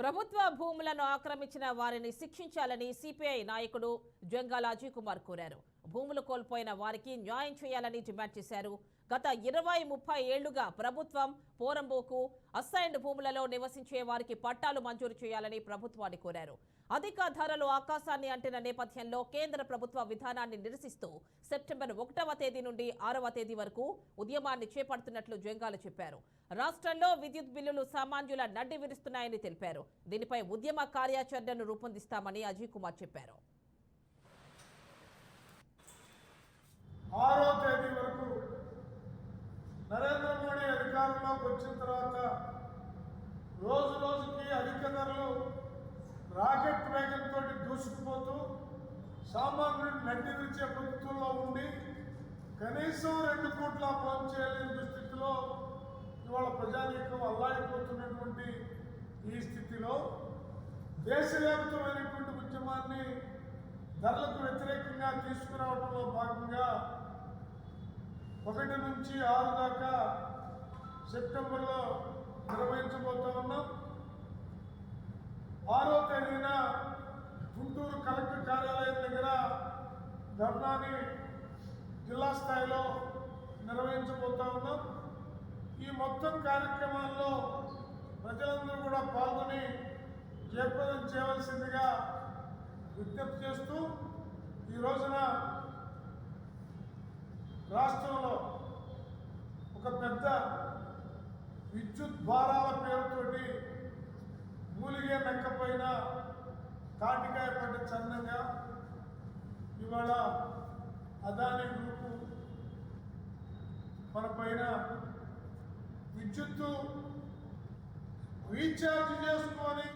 ప్రభుత్వ భూములను ఆక్రమించిన వారిని శిక్షించాలని సిపిఐ నాయకుడు జంగాల అజయ్ కుమార్ కోరారు. భూములు కోల్పోయిన వారికి న్యాయం చేయాలని డిమాండ్ చేశారు. గత ఇరవై ముప్పై ఏళ్ళుగా ప్రభుత్వం పోరంబోకు అసైన్డ్ భూములలో నివసించే వారికి పట్టాలు మంజూరు చేయాలని ప్రభుత్వాన్ని కోరారు. అధిక ధరలు ఆకాశాన్ని అంటిన నేపథ్యంలో కేంద్ర ప్రభుత్వ విధానాన్ని నిరసిస్తూ సెప్టెంబర్ ఒకటవ తేదీ నుండి ఆరవ తేదీ వరకు ఉద్యమాన్ని చేపడుతున్నట్లు జంగాలు చెప్పారు. రాష్ట్రంలో విద్యుత్ బిల్లులు సామాన్యుల నడ్డి విరుస్తున్నాయని తెలిపారు. దీనిపై ఉద్యమ కార్యాచరణను రూపొందిస్తామని అజయ్ కుమార్ చెప్పారు ఆరో తేదీ వరకు నరేంద్ర మోడీ అధికారంలోకి వచ్చిన తర్వాత రోజు రోజుకి అధిక ధరలు రాకెట్ వేగంతో దూసుకుపోతూ సామాన్యుడు నడ్డి విరిచే ప్రభుత్వంలో ఉండి కనీసం రెండు కోట్ల ఫోన్ చేయలేని దుస్థితిలో ఇవాళ ప్రజానీకం అల్లాడిపోతున్నటువంటి ఈ స్థితిలో దేశవ్యాప్తమైనటువంటి ఉద్యమాన్ని ధరలకు వ్యతిరేకంగా తీసుకురావడంలో భాగంగా ఒకటి నుంచి ఆరు దాకా సెప్టెంబర్లో నిర్వహించబోతా ఉన్నాం. ఆరో తేదీన గుంటూరు కలెక్టర్ కార్యాలయం దగ్గర ధర్నాని జిల్లా స్థాయిలో నిర్వహించబోతా ఉన్నాం. ఈ మొత్తం కార్యక్రమాల్లో ప్రజలందరూ కూడా పాల్గొని జయప్రదం చేయవలసిందిగా విజ్ఞప్తి చేస్తూ ఈ రోజున రాష్ట్రంలో ద్వారాల పేరుతోటి మూలిగే మెక్కపోయిన తాటికాయ పడ్డ చందంగా ఇవాళ అదాని గ్రూపు మన పైన విద్యుత్తు రీఛార్జ్ చేసుకొని